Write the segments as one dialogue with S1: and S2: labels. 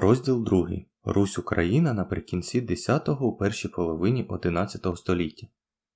S1: Розділ 2. Русь Україна наприкінці 10-го у першій половині 11 століття.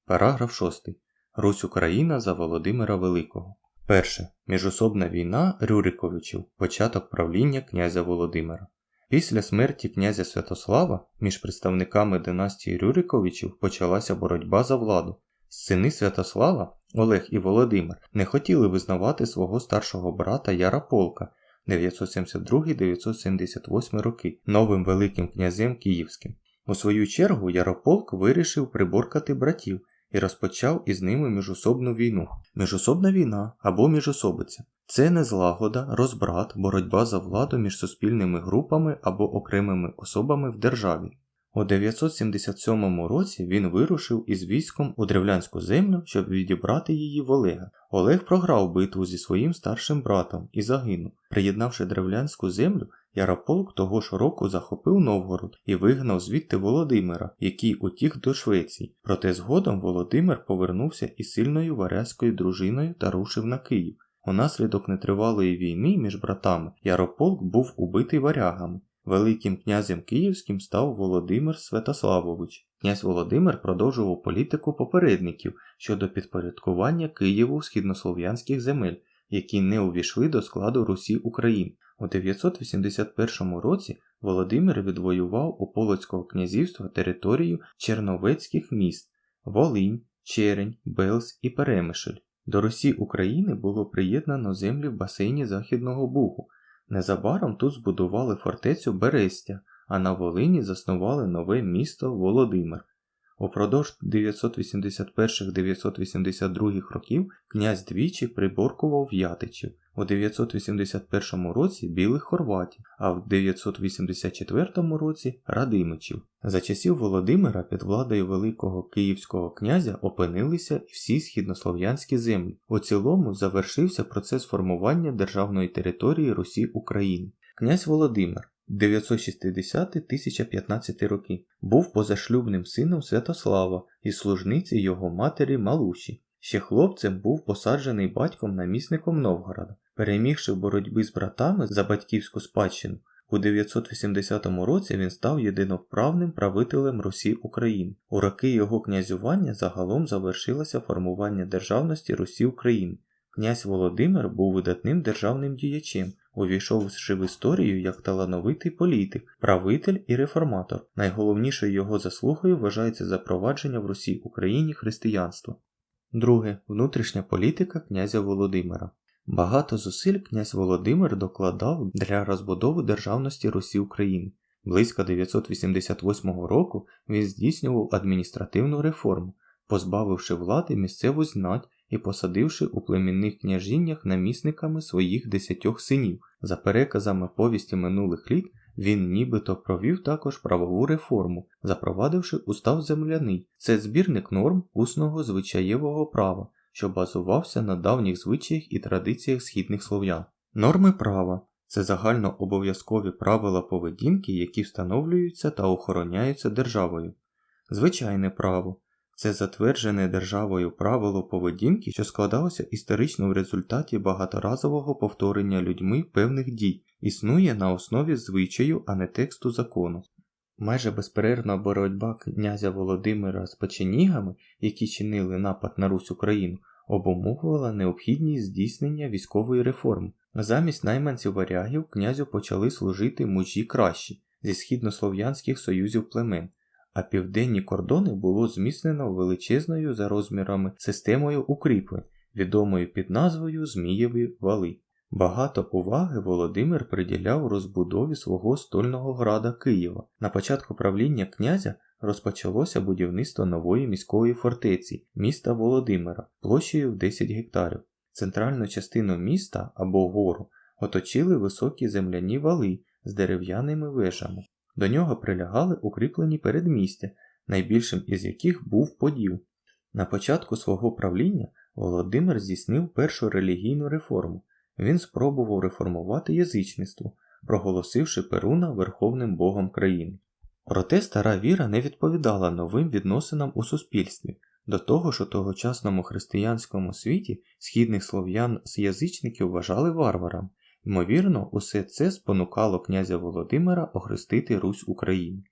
S1: Параграф 6. Русь Україна за Володимира Великого. Перше. Міжособна війна Рюриковичів. Початок правління князя Володимира. Після смерті князя Святослава між представниками династії Рюриковичів почалася боротьба за владу. Сини Святослава, Олег і Володимир, не хотіли визнавати свого старшого брата Ярополка 972-978 роки новим Великим князем Київським. У свою чергу Ярополк вирішив приборкати братів і розпочав із ними міжособну війну. Міжособна війна або міжособиця це незлагода, розбрат, боротьба за владу між суспільними групами або окремими особами в державі. У 977 році він вирушив із військом у древлянську землю, щоб відібрати її в Олега. Олег програв битву зі своїм старшим братом і загинув. Приєднавши древлянську землю, Ярополк того ж року захопив Новгород і вигнав звідти Володимира, який утік до Швеції. Проте згодом Володимир повернувся із сильною варязькою дружиною та рушив на Київ. Унаслідок нетривалої війни між братами Ярополк був убитий варягами. Великим князем Київським став Володимир Святославович. Князь Володимир продовжував політику попередників щодо підпорядкування Києву східнослов'янських земель, які не увійшли до складу Русі України. У 981 році Володимир відвоював у Полоцького князівства територію черновецьких міст Волинь, Черень, Белс і Перемишль. До Русі України було приєднано землі в басейні Західного Бугу. Незабаром тут збудували фортецю Берестя, а на Волині заснували нове місто Володимир. Упродовж 981-982 років князь двічі приборкував В'ятичів, у 981 році білих хорватів, а в 984 році радимичів. За часів Володимира під владою Великого Київського князя опинилися всі східнослов'янські землі. У цілому завершився процес формування державної території Русі України. Князь Володимир 960-1015 роки був позашлюбним сином Святослава і служниці його матері Малуші. Ще хлопцем був посаджений батьком намісником Новгорода, перемігши в боротьбі з братами за батьківську спадщину. У 980 році він став єдиноправним правителем Русі України. У роки його князювання загалом завершилося формування державності Русі України. Князь Володимир був видатним державним діячем, увійшовши в історію як талановитий політик, правитель і реформатор. Найголовнішою його заслугою вважається запровадження в Русі Україні християнства. Друге. Внутрішня політика князя Володимира. Багато зусиль князь Володимир докладав для розбудови державності Русі України. Близько 988 року він здійснював адміністративну реформу, позбавивши влади місцеву знать і посадивши у племінних княжіннях намісниками своїх десятьох синів. За переказами повісті минулих літ він нібито провів також правову реформу, запровадивши устав земляний. Це збірник норм усного звичаєвого права, що базувався на давніх звичаях і традиціях східних слов'ян. Норми права це загально обов'язкові правила поведінки, які встановлюються та охороняються державою. Звичайне право це затверджене державою правило поведінки, що складалося історично в результаті багаторазового повторення людьми певних дій, існує на основі звичаю, а не тексту закону. Майже безперервна боротьба князя Володимира з печенігами, які чинили напад на Русь Україну, обумовувала необхідність здійснення військової реформи. Замість найманців варягів князю почали служити мужі кращі зі східнослов'янських союзів племен а південні кордони було зміцнено величезною за розмірами системою укріплень, відомою під назвою Змієві вали. Багато уваги Володимир приділяв розбудові свого стольного града Києва. На початку правління князя розпочалося будівництво нової міської фортеці міста Володимира площею в 10 гектарів. Центральну частину міста або гору оточили високі земляні вали з дерев'яними вежами. До нього прилягали укріплені передмістя, найбільшим із яких був Поділ. На початку свого правління Володимир здійснив першу релігійну реформу. Він спробував реформувати язичництво, проголосивши Перуна верховним богом країни. Проте стара віра не відповідала новим відносинам у суспільстві. До того ж у тогочасному християнському світі східних слов'ян з язичників вважали варварами, Ймовірно, усе це спонукало князя Володимира охрестити Русь Україну.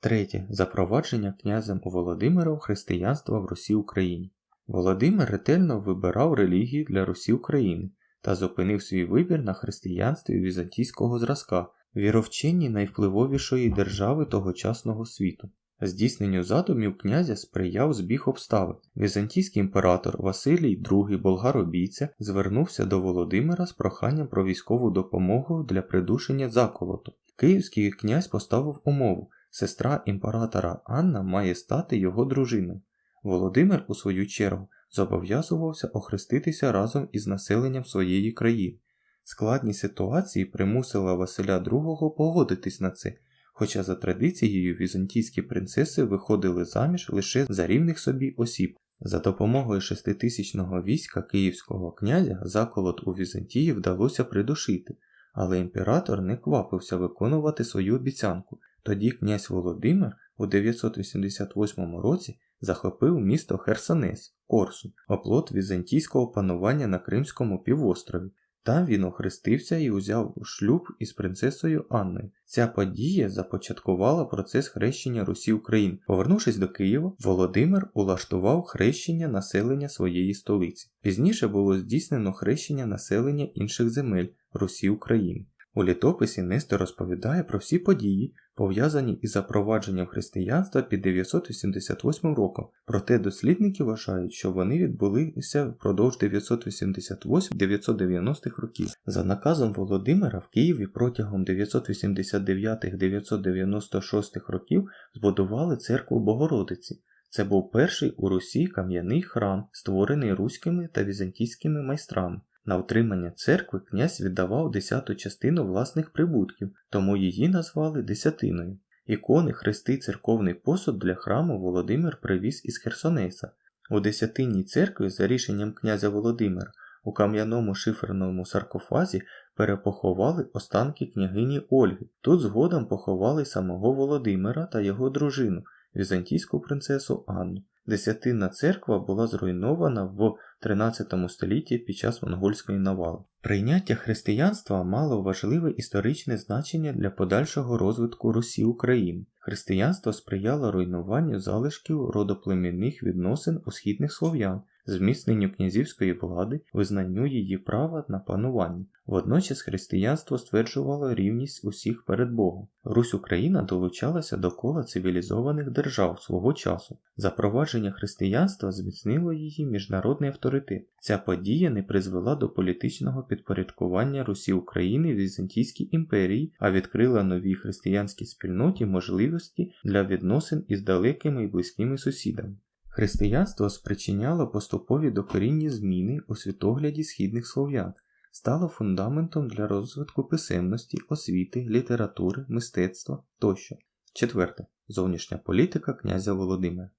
S1: Третє. Запровадження князем Володимиром християнства в Русі Україні. Володимир ретельно вибирав релігію для Русі України та зупинив свій вибір на християнстві візантійського зразка, віровченні найвпливовішої держави тогочасного світу. Здійсненню задумів князя сприяв збіг обставин. Візантійський імператор Василій II Болгаробійця звернувся до Володимира з проханням про військову допомогу для придушення заколоту. Київський князь поставив умову: сестра імператора Анна має стати його дружиною. Володимир, у свою чергу, зобов'язувався охреститися разом із населенням своєї країни. Складність ситуації примусила Василя II погодитись на це, хоча за традицією візантійські принцеси виходили заміж лише за рівних собі осіб. За допомогою шеститисячного війська київського князя заколот у Візантії вдалося придушити, але імператор не квапився виконувати свою обіцянку. Тоді князь Володимир у 988 році захопив місто Херсонес, Корсу, оплот візантійського панування на Кримському півострові. Там він охрестився і узяв шлюб із принцесою Анною. Ця подія започаткувала процес хрещення Русі України. Повернувшись до Києва, Володимир улаштував хрещення населення своєї столиці. Пізніше було здійснено хрещення населення інших земель Русі України. У літописі Нестор розповідає про всі події, пов'язані із запровадженням християнства під 988 роком, проте дослідники вважають, що вони відбулися впродовж 988-990 років. За наказом Володимира в Києві протягом 989-996 років збудували церкву Богородиці. Це був перший у Русі кам'яний храм, створений руськими та візантійськими майстрами. На утримання церкви князь віддавав десяту частину власних прибутків, тому її назвали десятиною. Ікони, хрести, церковний посуд для храму Володимир привіз із Херсонеса. У десятинній церкві, за рішенням князя Володимира, у кам'яному шиферному саркофазі перепоховали останки княгині Ольги. Тут згодом поховали самого Володимира та його дружину, візантійську принцесу Анну. Десятинна церква була зруйнована в 13 столітті під час монгольської навали. Прийняття християнства мало важливе історичне значення для подальшого розвитку Русі України. Християнство сприяло руйнуванню залишків родоплемінних відносин у східних слов'ян, зміцненню князівської влади, визнанню її права на панування. Водночас християнство стверджувало рівність усіх перед Богом. Русь Україна долучалася до кола цивілізованих держав свого часу. Запровадження християнства зміцнило її міжнародний авторитет. Ця подія не призвела до політичного підпорядкування Русі України в Візантійській імперії, а відкрила новій християнській спільноті можливості для відносин із далекими і близькими сусідами. Християнство спричиняло поступові докорінні зміни у світогляді східних слов'ян, стало фундаментом для розвитку писемності, освіти, літератури, мистецтва тощо. Четверте. Зовнішня політика князя Володимира.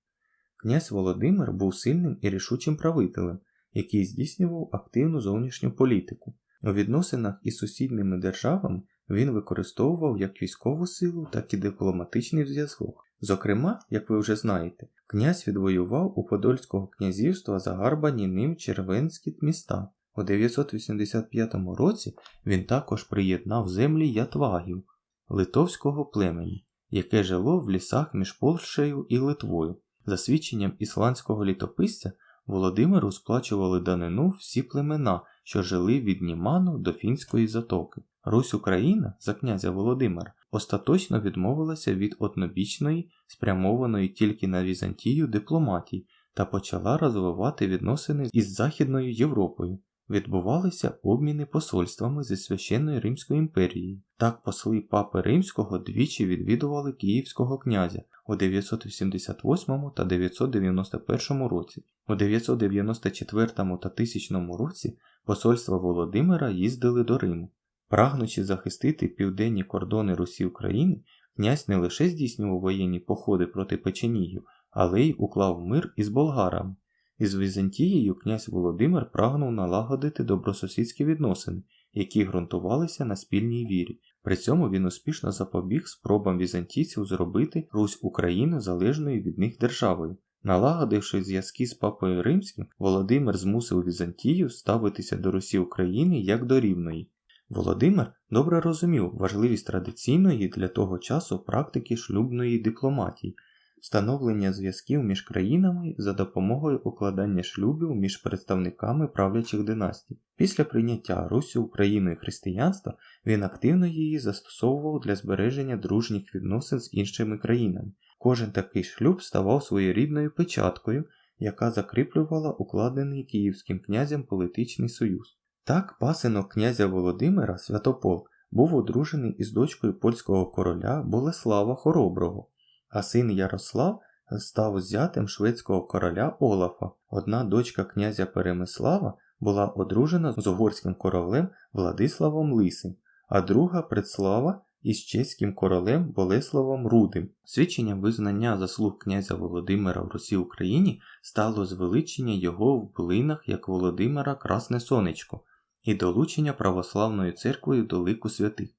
S1: Князь Володимир був сильним і рішучим правителем, який здійснював активну зовнішню політику. У відносинах із сусідніми державами він використовував як військову силу, так і дипломатичний зв'язок. Зокрема, як ви вже знаєте, князь відвоював у Подольського князівства загарбані ним червенські міста. У 985 році він також приєднав землі ятвагів литовського племені, яке жило в лісах між Польщею і Литвою. За свідченням ісландського літописця, Володимиру сплачували данину всі племена, що жили від Німану до Фінської затоки. Русь Україна за князя Володимира остаточно відмовилася від однобічної, спрямованої тільки на Візантію дипломатії та почала розвивати відносини із Західною Європою. Відбувалися обміни посольствами зі священною Римською імперією. Так посли папи Римського двічі відвідували київського князя у 988 та 991 році. У 994 та 1000 році посольства Володимира їздили до Риму. Прагнучи захистити південні кордони Русі України, князь не лише здійснював воєнні походи проти печенігів, але й уклав мир із болгарами. Із Візантією князь Володимир прагнув налагодити добросусідські відносини, які ґрунтувалися на спільній вірі. При цьому він успішно запобіг спробам візантійців зробити Русь Україну залежною від них державою. Налагодивши зв'язки з папою римським, Володимир змусив Візантію ставитися до Русі України як до рівної. Володимир добре розумів важливість традиційної для того часу практики шлюбної дипломатії, встановлення зв'язків між країнами за допомогою укладання шлюбів між представниками правлячих династій. Після прийняття Русі Україною християнства він активно її застосовував для збереження дружніх відносин з іншими країнами. Кожен такий шлюб ставав своєрідною печаткою, яка закріплювала укладений київським князем політичний союз. Так, пасинок князя Володимира Святополк був одружений із дочкою польського короля Болеслава Хороброго, а син Ярослав став зятем шведського короля Олафа. Одна дочка князя Перемислава була одружена з угорським королем Владиславом Лисим, а друга Предслава із чеським королем Болеславом Рудим. Свідченням визнання заслуг князя Володимира в Русі Україні стало звеличення його в блинах як Володимира Красне Сонечко і долучення православною церквою до лику святих.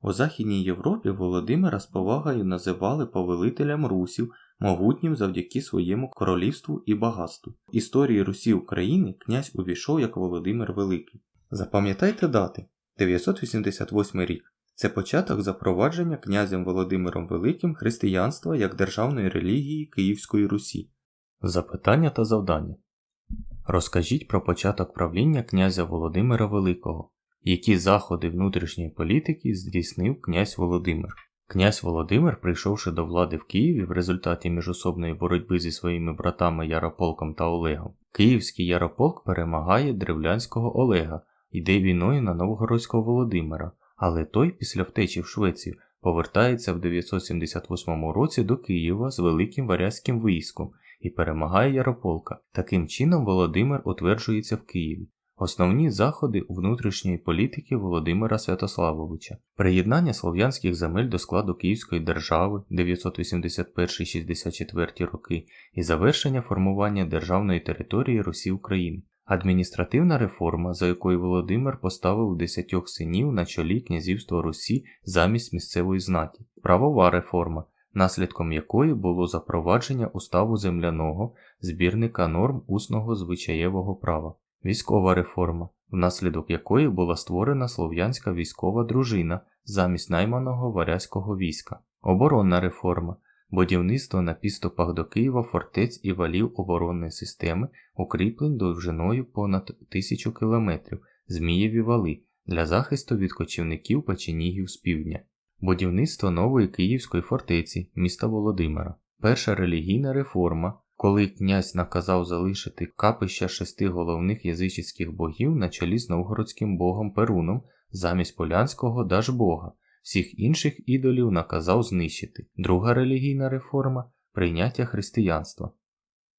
S1: У Західній Європі Володимира з повагою називали повелителем русів, могутнім завдяки своєму королівству і багатству. В історії Русі України князь увійшов як Володимир Великий. Запам'ятайте дати 988 рік. Це початок запровадження князем Володимиром Великим християнства як державної релігії Київської Русі. Запитання та завдання. Розкажіть про початок правління князя Володимира Великого. Які заходи внутрішньої політики здійснив князь Володимир? Князь Володимир, прийшовши до влади в Києві в результаті міжособної боротьби зі своїми братами Ярополком та Олегом, Київський Ярополк перемагає древлянського Олега, йде війною на Новгородського Володимира, але той, після втечі в Швецію, повертається в 978 році до Києва з великим варязьким військом і перемагає Ярополка. Таким чином Володимир утверджується в Києві. Основні заходи внутрішньої політики Володимира Святославовича, приєднання слов'янських земель до складу Київської держави 981-64 роки і завершення формування державної території Русі України, адміністративна реформа, за якою Володимир поставив десятьох синів на чолі князівства Русі замість місцевої знаті, правова реформа, наслідком якої було запровадження уставу земляного збірника норм усного звичаєвого права. Військова реформа, внаслідок якої була створена слов'янська військова дружина замість найманого варязького війська, оборонна реформа, будівництво на підступах до Києва фортець і валів оборонної системи, укріплень довжиною понад тисячу кілометрів, Змієві вали для захисту від кочівників печенігів з півдня, будівництво нової Київської фортеці міста Володимира, перша релігійна реформа коли князь наказав залишити капища шести головних язичницьких богів на чолі з новгородським богом Перуном замість полянського Дажбога, всіх інших ідолів наказав знищити. Друга релігійна реформа прийняття християнства.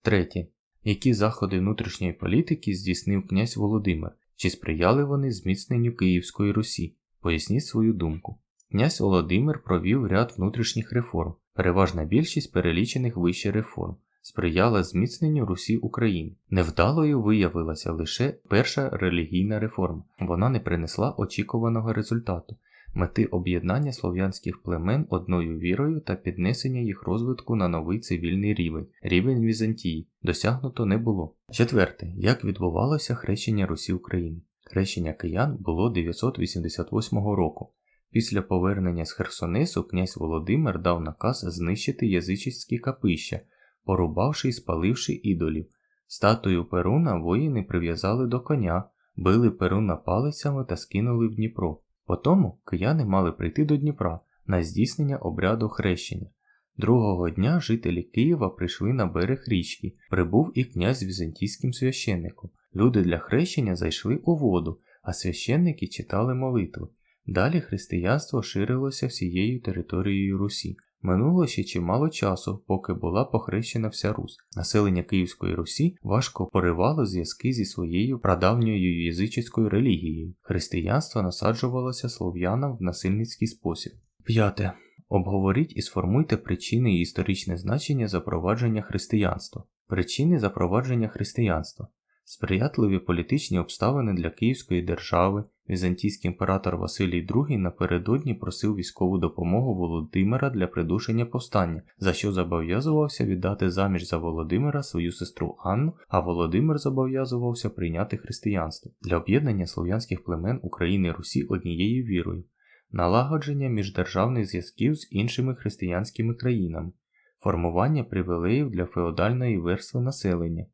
S1: Третє. Які заходи внутрішньої політики здійснив князь Володимир, чи сприяли вони зміцненню Київської Русі? Поясніть свою думку. Князь Володимир провів ряд внутрішніх реформ, переважна більшість перелічених вище реформ сприяла зміцненню Русі України. Невдалою виявилася лише перша релігійна реформа. Вона не принесла очікуваного результату. Мети об'єднання слов'янських племен одною вірою та піднесення їх розвитку на новий цивільний рівень, рівень Візантії, досягнуто не було. Четверте, як відбувалося хрещення Русі України? Хрещення киян було 988 року. Після повернення з Херсонесу князь Володимир дав наказ знищити язичницькі капища, порубавши і спаливши ідолів. Статую Перуна воїни прив'язали до коня, били Перуна палицями та скинули в Дніпро. Потому кияни мали прийти до Дніпра на здійснення обряду хрещення. Другого дня жителі Києва прийшли на берег річки, прибув і князь візантійським священником. Люди для хрещення зайшли у воду, а священники читали молитви. Далі християнство ширилося всією територією Русі. Минуло ще чимало часу, поки була похрещена вся Русь. Населення Київської Русі важко поривало зв'язки зі своєю прадавньою язичницькою релігією. Християнство насаджувалося слов'янам в насильницький спосіб. П'яте. Обговоріть і сформуйте причини і історичне значення запровадження християнства. Причини запровадження християнства. Сприятливі політичні обставини для Київської держави, Візантійський імператор Василій II напередодні просив військову допомогу Володимира для придушення повстання, за що зобов'язувався віддати заміж за Володимира свою сестру Анну, а Володимир зобов'язувався прийняти християнство для об'єднання слов'янських племен України і Русі однією вірою, налагодження міждержавних зв'язків з іншими християнськими країнами, формування привілеїв для феодальної верстви населення,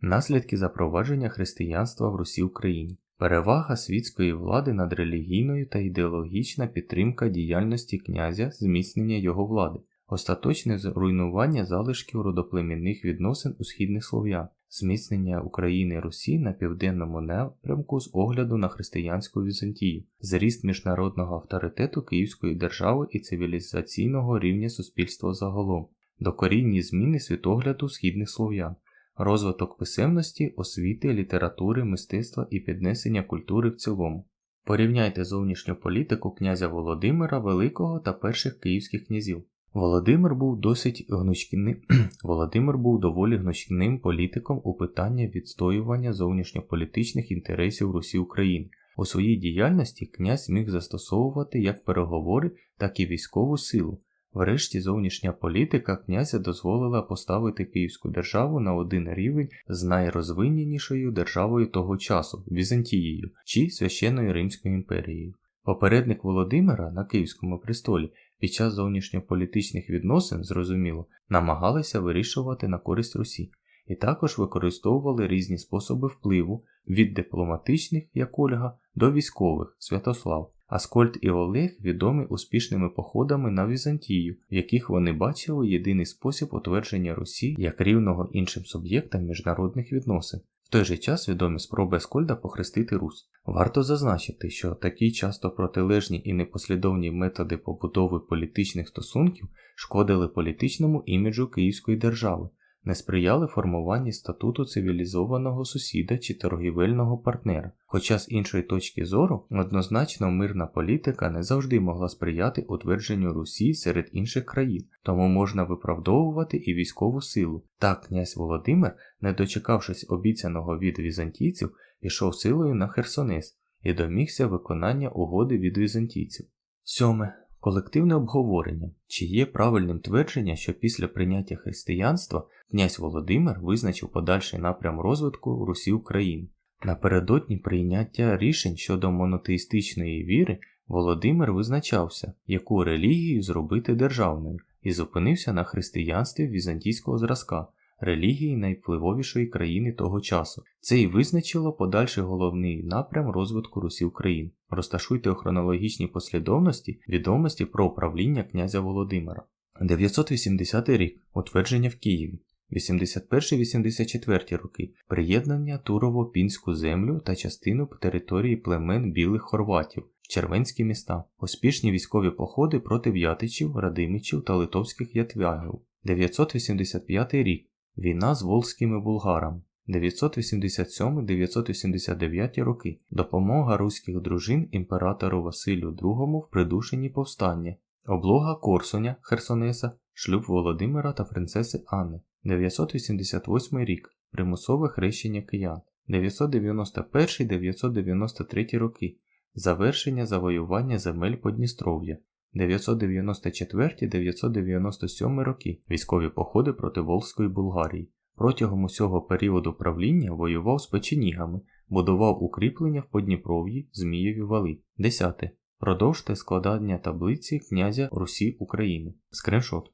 S1: наслідки запровадження християнства в Русі Україні. Перевага світської влади над релігійною та ідеологічна підтримка діяльності князя, зміцнення його влади, остаточне зруйнування залишків родоплемінних відносин у східних слов'ян, зміцнення України Русі на південному напрямку з огляду на християнську Візантію, зріст міжнародного авторитету Київської держави і цивілізаційного рівня суспільства загалом, докорінні зміни світогляду східних слов'ян розвиток писемності, освіти, літератури, мистецтва і піднесення культури в цілому. Порівняйте зовнішню політику князя Володимира Великого та перших київських князів. Володимир був досить гнучким Володимир був доволі гнучким політиком у питанні відстоювання зовнішньополітичних інтересів Русі України. У своїй діяльності князь міг застосовувати як переговори, так і військову силу, Врешті зовнішня політика князя дозволила поставити Київську державу на один рівень з найрозвиненішою державою того часу Візантією чи священною Римською імперією. Попередник Володимира на Київському престолі під час зовнішньополітичних відносин, зрозуміло, намагалися вирішувати на користь Русі, і також використовували різні способи впливу від дипломатичних, як Ольга, до військових Святослав. Аскольд і Олег відомі успішними походами на Візантію, в яких вони бачили єдиний спосіб утвердження Русі як рівного іншим суб'єктам міжнародних відносин. В той же час відомі спроби Аскольда похрестити Рус. Варто зазначити, що такі часто протилежні і непослідовні методи побудови політичних стосунків шкодили політичному іміджу Київської держави, не сприяли формуванні статуту цивілізованого сусіда чи торгівельного партнера. Хоча з іншої точки зору, однозначно мирна політика не завжди могла сприяти утвердженню Русі серед інших країн, тому можна виправдовувати і військову силу. Так князь Володимир, не дочекавшись обіцяного від візантійців, пішов силою на Херсонес і домігся виконання угоди від візантійців. Сьоме. Колективне обговорення, чи є правильним твердження, що після прийняття християнства князь Володимир визначив подальший напрям розвитку Русі України. Напередодні прийняття рішень щодо монотеїстичної віри Володимир визначався, яку релігію зробити державною, і зупинився на християнстві візантійського зразка, релігії найвпливовішої країни того часу. Це і визначило подальший головний напрям розвитку Русі України. Розташуйте у хронологічній послідовності відомості про управління князя Володимира. 980 рік утвердження в Києві. 81-84 роки приєднання Турово-Пінську землю та частину території племен білих хорватів, червенські міста, успішні військові походи проти в'ятичів, радимичів та литовських ятвягів. 985 рік Війна з волзькими булгарами. 987-989 роки. Допомога руських дружин імператору Василю II в придушенні повстання, облога Корсуня Херсонеса, шлюб Володимира та принцеси Анни. 988 рік. Примусове хрещення киян. 991-993 роки. Завершення завоювання земель Подністров'я. 994-997 роки. Військові походи проти Волзької Булгарії. Протягом усього періоду правління воював з печенігами, будував укріплення в Подніпров'ї, Змієві вали. 10. Продовжте складання таблиці князя Русі України. Скриншот.